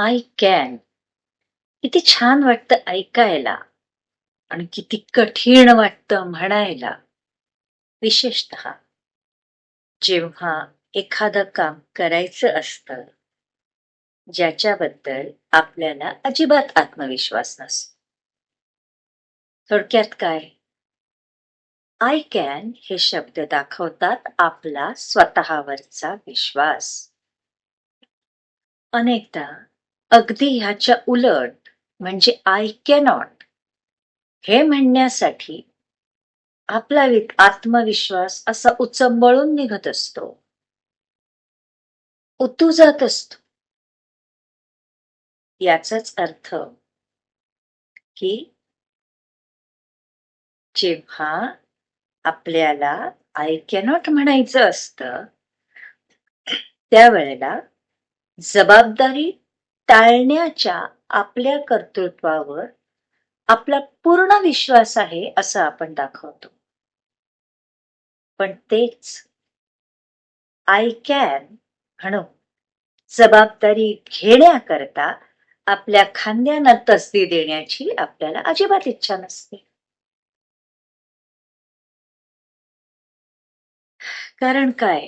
I can किती छान वाटतं ऐकायला आणि किती कठीण वाटतं म्हणायला. विशेषत जेव्हा एखादं काम करायचं असतं ज्याच्याबद्दल आपल्याला अजिबात आत्मविश्वास नसतो. थोडक्यात काय? आय कॅन हे शब्द दाखवतात आपला स्वतःवरचा विश्वास. अनेकदा अगदी ह्याच्या उलट म्हणजे आय कॅनॉट हे म्हणण्यासाठी आपला आत्मविश्वास असा उचंबळून निघत असतो. उतू जात असतो. याचाच अर्थ की जेव्हा आपल्याला आय कॅनॉट म्हणायचं असतं त्यावेळेला जबाबदारी टाळण्याच्या आपल्या कर्तृत्वावर आपला पूर्ण विश्वास आहे असं आपण दाखवतो. पण तेच आय कॅन म्हणून जबाबदारी घेण्याकरता आपल्या खांद्यानं तसदी देण्याची आपल्याला अजिबात इच्छा नसते. कारण काय?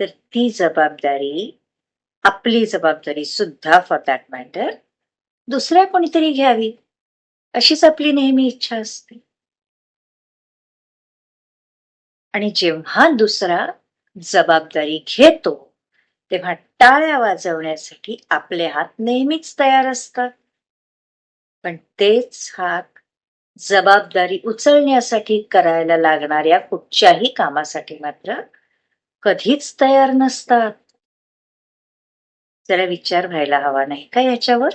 तर ती जबाबदारी आपली जबाबदारी सुद्धा फॉर दॅट मॅटर दुसऱ्या कोणीतरी घ्यावी अशीच आपली नेहमी इच्छा असते. आणि जेव्हा दुसरा जबाबदारी घेतो तेव्हा टाळ्या वाजवण्यासाठी आपले हात नेहमीच तयार असतात. पण तेच हात जबाबदारी उचलण्यासाठी करायला लागणाऱ्या कुठच्याही कामासाठी मात्र कधीच तयार नसतात. जरा विचार व्हायला हवा नाही का याच्यावर?